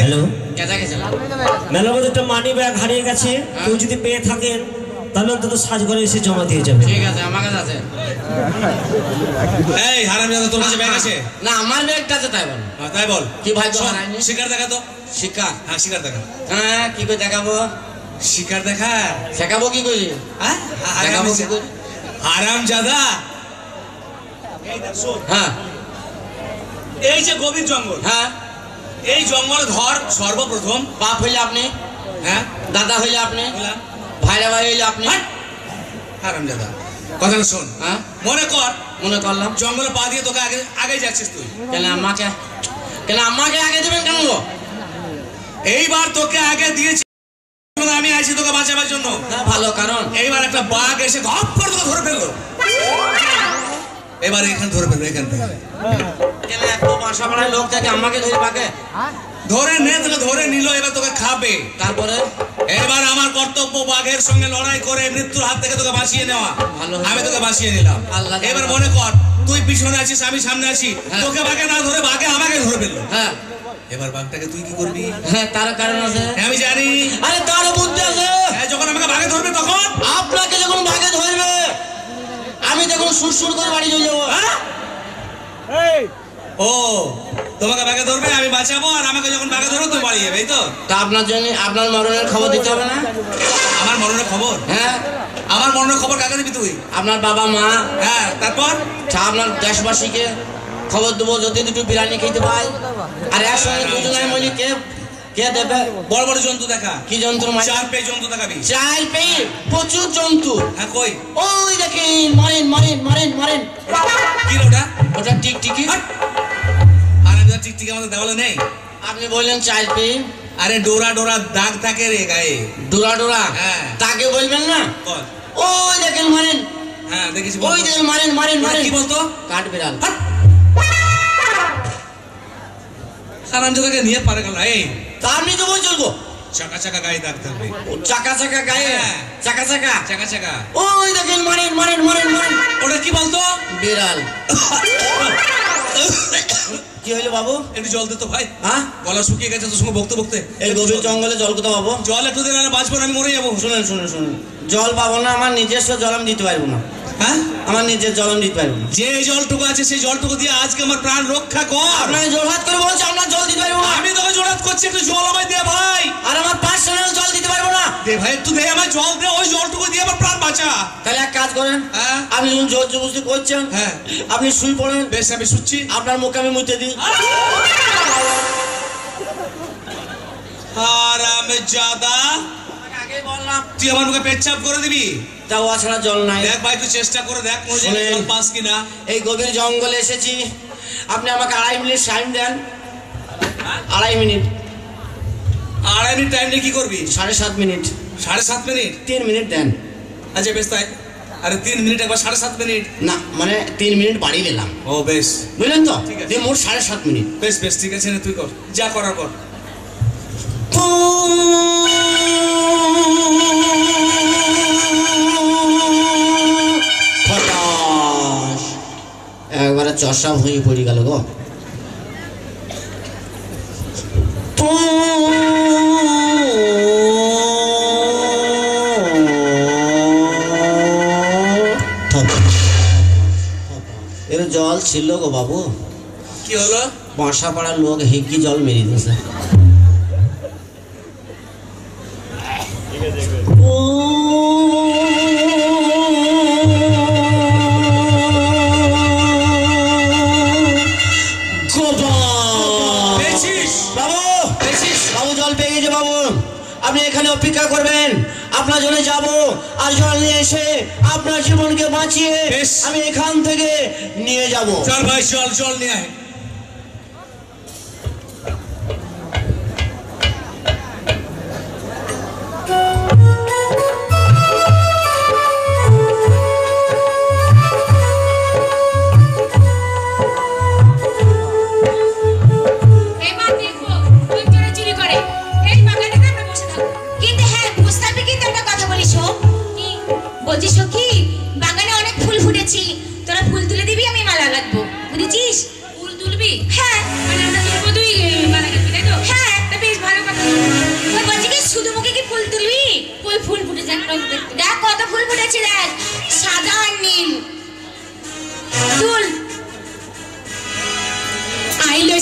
Hello. কেদা গেছে মেলার মধ্যে একটা মানি ব্যাগ হারিয়ে গেছে কেউ যদি পেয়ে থাকেন তাহলে অন্তত সাজ করে এসে জমা দিয়ে যাবে। ঠিক আছে আমার কাছে আছে। এই হারাম জাদা তোর কাছে ব্যাগ আছে? না আমার ব্যাগটা আছে তাই বল। হ্যাঁ, তাই বল। কি শোন, শিকার দেখা তো? শিক্ষা হ্যাঁ শিকার দেখা। হ্যাঁ কি করে দেখাবো? শিকার দেখা? শেখাবো কি করি? হ্যাঁ দেখাবো কি করে? শোন, হ্যাঁ। এই যে গভীর জঙ্গল হ্যাঁ। এই জঙ্গল ধর সর্বপ্রথম বাপ হইলে আপনি হ্যাঁ দাদা হইলে আপনি ভাইরা ভাই হইলে আপনি। হারাম দাদা কথাটা শোন। হ্যাঁ। মনে কর মনে করলাম। জঙ্গলে পা দিয়ে তোকে আগে আগে যাচ্ছিস তুই। কেন আমাকে কেন আমাকে আগে দেবেন কেন এইবার তোকে আগে দিয়েছি আমি আছি তোকে বাঁচাবার জন্য। হ্যাঁ ভালো কারণ। এইবার একটা বাঘ এসে ঘপ করে তোকে ধরে ফেলল। এবার এখান ধরে ফেলল এখান থেকে। লোক থাকে আমাকে ধরে পাকে? ধরে নে তোকে ধরে নিল এবার তোকে খাবে। তারপরে? এবার আমার কর্তব্য বাঘের সঙ্গে লড়াই করে মৃত্যুর হাত থেকে তোকে বাঁচিয়ে নেওয়া। আমি তোকে বাঁচিয়ে নিলাম। এবার মনে কর তুই পিছনে আছিস আমি সামনে আছি। হ্যাঁ। তোকে বাঘে না ধরে বাঘে আমাকে ধরে ফেলল। হ্যাঁ। এবার বাঘটাকে তুই কি করবি? হ্যাঁ তার কারণ আছে। আমি জানি। আরে তার বুদ্ধি আছে। হ্যাঁ, যখন আমাকে বাঘে ধরবে তখন আপনাকে যখন ভাগে ধরবে আমি তখন করে বাড়ি চলে যাব। হ্যাঁ? ও তোমাকে বাঘে ধরবে আমি বাঁচাবো আর আমাকে যখন বাঘে তুমি বাড়ি যাবে এই তো? তা আপনার জন্য আপনার মরণের খবর দিতে হবে না? আমার মরণের খবর? হ্যাঁ। আমার মরণের খবর কাকে দিবি তুই? আপনার বাবা মা। হ্যাঁ তারপর? আপনার দেশবাসীকে খবর দেবো যদি দুটো বিরিয়ানি খেতে পাই আর একসঙ্গে দুজনের মধ্যে কে কে দেবে? বড় বড় জন্তু দেখা। কি জন্তু মাই চার পেয়ে জন্তু দেখাবি। চাই পেয়ে প্রচুর জন্তু। হ্যাঁ কই? ওই দেখেন মারেন মারেন মারেন মারেন। কি ওটা? ওটা টিকটিকি! আর আমি টিকটিকি আমাদের দেওয়ালে নেই। আপনি বললেন চাই পেয়ে। আরে ডোরা ডোরা দাগ থাকে রে গায়ে। ডোরা ডোরা? হ্যাঁ। তাকে বলবেন না? ওই দেখেন মারেন। হ্যাঁ দেখেছি ওই দেখেন মারেন মারেন মারেন। কি বলতো? কাঠ বিড়াল। হাট! তোকে নিয়ে পারে গেল এই। তা আপনি তো বলছেন গো চাকা চাকা গায়ে দাগ থাকবে। চাকা চাকা গায়ে? হ্যাঁ। চাকা চাকা? চাকা চাকা। ওই দেখেন মারেন মারেন মারেন মারেন। ওটা কি বলতো? বিড়াল। কি হইল বাবু? একটু জল দে তো ভাই। হ্যাঁ? গলা শুকিয়ে গেছে তোর সঙ্গে বকতে বকতে। এই গভীর জঙ্গলে জল কোথাও পাবো? জল একটু দিলে না বাঁচবো না আমি মরে যাব। শুনেন শুনেন শুনেন। জল পাবো না আমার নিজস্ব জল আমি দিতে পারব না। হ্যাঁ? আমার নিজের জল আমি দিতে পারব যে জলটুকু আছে সেই জলটুকু দিয়ে আজকে আমার প্রাণ রক্ষা কর। জোর হাত করে বলছি আপনার জল দিতে পারব না। আমি করছি একটু জল আমায় দে ভাই। আর আমার পাঁচ পার্সোনাল জল দিতে পারব না। দে ভাই একটু দে আমায় জল দে ওই জলটুকু দিয়ে আমার প্রাণ বাঁচা। তাহলে এক কাজ করেন হ্যাঁ। আপনি যখন জোর জবরদস্তি করছেন হ্যাঁ। আপনি শুই পড়েন। বেশ আমি শুচ্ছি। আপনার মুখে আমি মুতে দিই। হারাম জাদা। আগে বললাম তুই আমার মুখে পেচ্ছাপ করে দিবি? তাও ছাড়া জল নাই। দেখ ভাই তুই চেষ্টা করে দেখ। জল পাস কিনা। এই গভীর জঙ্গলে এসেছি। আপনি আমাকে আড়াই মিনিট টাইম দেন। আড়াই মিনিট। আড়াই মিনিট টাইম নিয়ে কি করবি? সাড়ে সাত মিনিট। সাড়ে সাত মিনিট? তিন মিনিট দেন। আচ্ছা বেশ তাই। আরে তিন মিনিট একবার সাড়ে সাত মিনিট? না মানে তিন মিনিট বাড়িয়ে দিলাম ও বেশ। বুঝলেন তো। দিয়ে মোট সাড়ে সাত মিনিট। বেশ বেশ ঠিক আছে নে, তুই কর। যা করার কর। একবারে চষা হয়ে পড়ে গেল গো। জল ছিল গো বাবু। কি হলো? বাসা পাড়ার লোক হিগি জল মেরে দিয়েছে। আপনার জন্য যাব। আর জল নিয়ে এসে আপনার জীবনকে বাঁচিয়ে। আমি এখান থেকে নিয়ে যাব। চল ভাই চল জল নিয়ে আয়।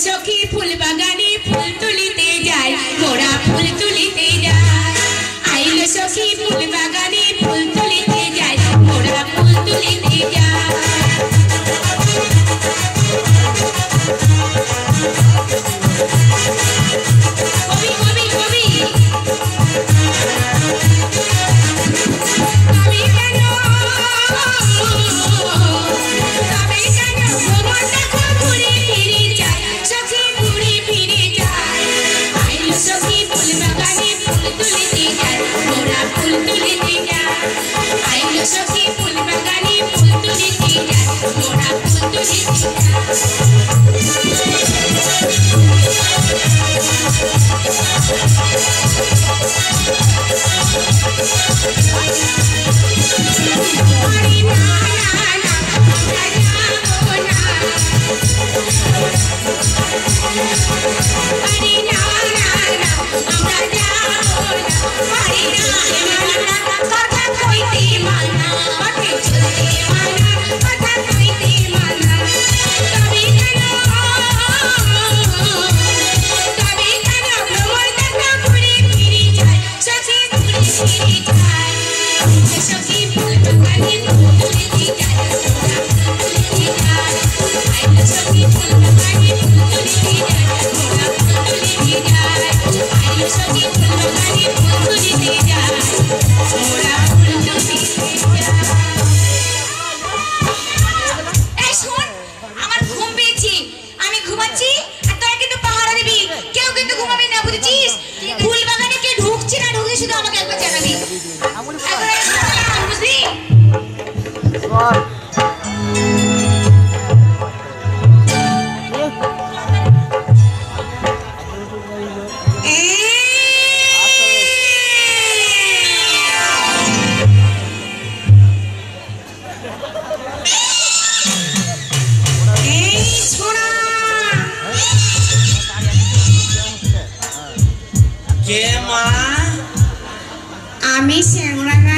It's okay.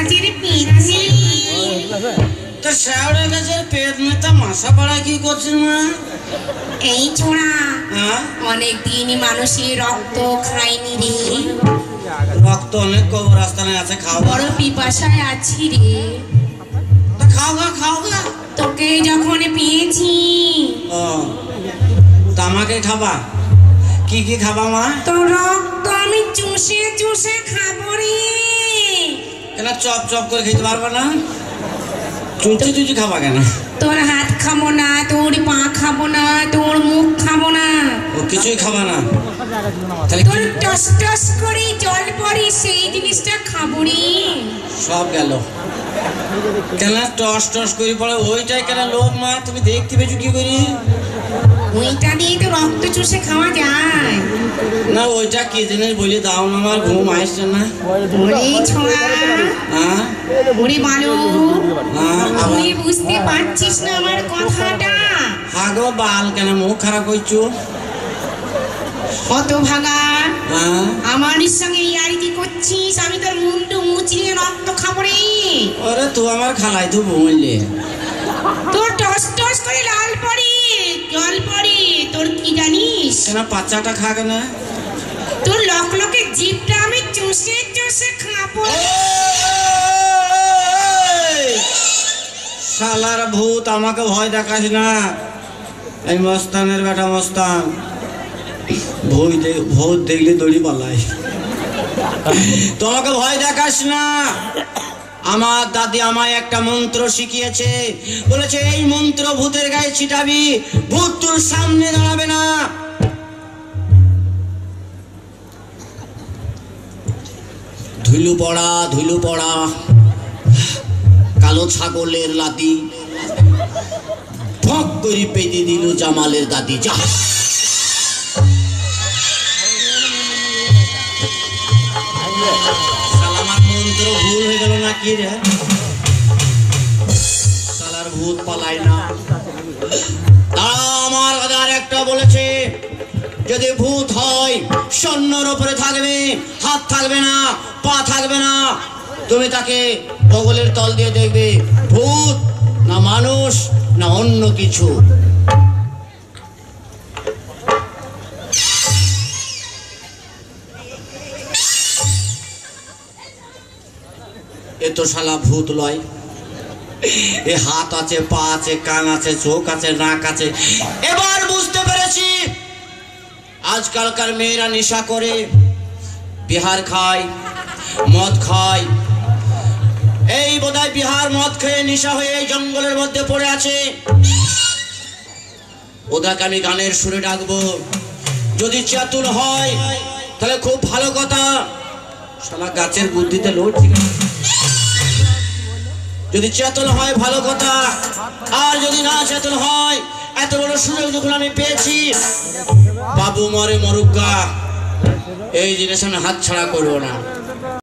গাছের তো শ্যাওড়া গাছের পেট মেতা মাসা পাড়া কি করছিস মা এই ছোড়া অনেক দিন মানুষের রক্ত খাইনি রে। রক্ত অনেক কবর আছে খাও। বড় পিপাসায় আছি রে। তা খাও গা খাও গা। তোকে যখন পেয়েছি। ও আমাকে খাবা? কি কি খাবা মা? তোর রক্ত আমি চুষে চুষে খাব রে। কেন চপ চপ করে খেতে পারবা না? চুচি চুচি খাবা কেন? তোর হাত খাব না তোর পা খাব না তোর মুখ খাব না। ও কিছুই খাবা না। তাহলে তোর টস টস করে জল পড়ে সেই জিনিসটা খাব রে সব গেল। কেন টস টস করে পড়ে ওইটাই কেন লোক মা? তুমি দেখতে পেয়েছ কি করি? ওইটা দিয়ে তো রক্ত চুষে খাওয়া যায়। না ওইটা কি জিনিস বলে? দাও না আমার ঘুম আসছে না। ওরে হ্যাঁ? ওরে বালু হ্যাঁ তুই বুঝতে পারছিস না আমার কথাটা। হাগো বাল কেন মুখ খারাপ করছ কত ভাগা। হ্যাঁ? আমার সঙ্গে করছিস? আমি তোর মুন্ডু মুচিয়ে রক্ত খাব রে। ওরে তুই আমার খালাই তো বললে। তোর টস টস করে লাল পড়ে জল পড়ে তোর কি জানিস কেন বাচ্চাটা খাগে না তোর লক লকে জিভটা আমি চুষে চুষে খাব শালার ভূত আমাকে ভয় দেখাস না এই মস্তানের বেটা মস্তান ভূত ভূত দেখলে দড়ি পালাই তোমাকে ভয় দেখাস না আমার দাদি আমায় একটা মন্ত্র শিখিয়েছে। বলেছে, এই মন্ত্র ভূতের গায়ে ছিটাবি, ভূত তোর সামনে দাঁড়াবে না। ধুলু পড়া ধুলু পড়া, কালো ছাগলের লাতি ফক করে পেতে দিল জামালের দাদি, যা। শালা মন্ত্র ভুল হয়ে গেল না কি রে? শালার ভূত পালাই না। দাঁড়া আমার আর একটা বলেছে, যদি ভূত হয় সৈন্যর উপরে থাকবে, হাত থাকবে না, পা থাকবে না, তুমি তাকে বগলের তল দিয়ে দেখবে, ভূত না মানুষ না অন্য কিছু। এ তো শালা ভূত লয়। এ হাত আছে, পা আছে, কান আছে, চোখ আছে, নাক আছে। এবার বুঝতে পেরেছি, আজকালকার মেয়েরা নেশা করে, বিহার খায়, মদ খায়। এই বোধহয় বিহার মদ খেয়ে নেশা হয়ে এই জঙ্গলের মধ্যে পড়ে আছে। ওদেরকে আমি গানের সুরে ডাকবো। যদি চাতুর হয়, তাহলে খুব ভালো কথা। শালা গাছের বুদ্ধিতে লোড ঠিক আছে যদি চেতন হয়, ভালো কথা। আর যদি না চেতন হয়, এত বড় সুযোগ যখন আমি পেয়েছি, বাবু মরে মরুগা এই জিনিস আমি হাত ছাড়া করব না।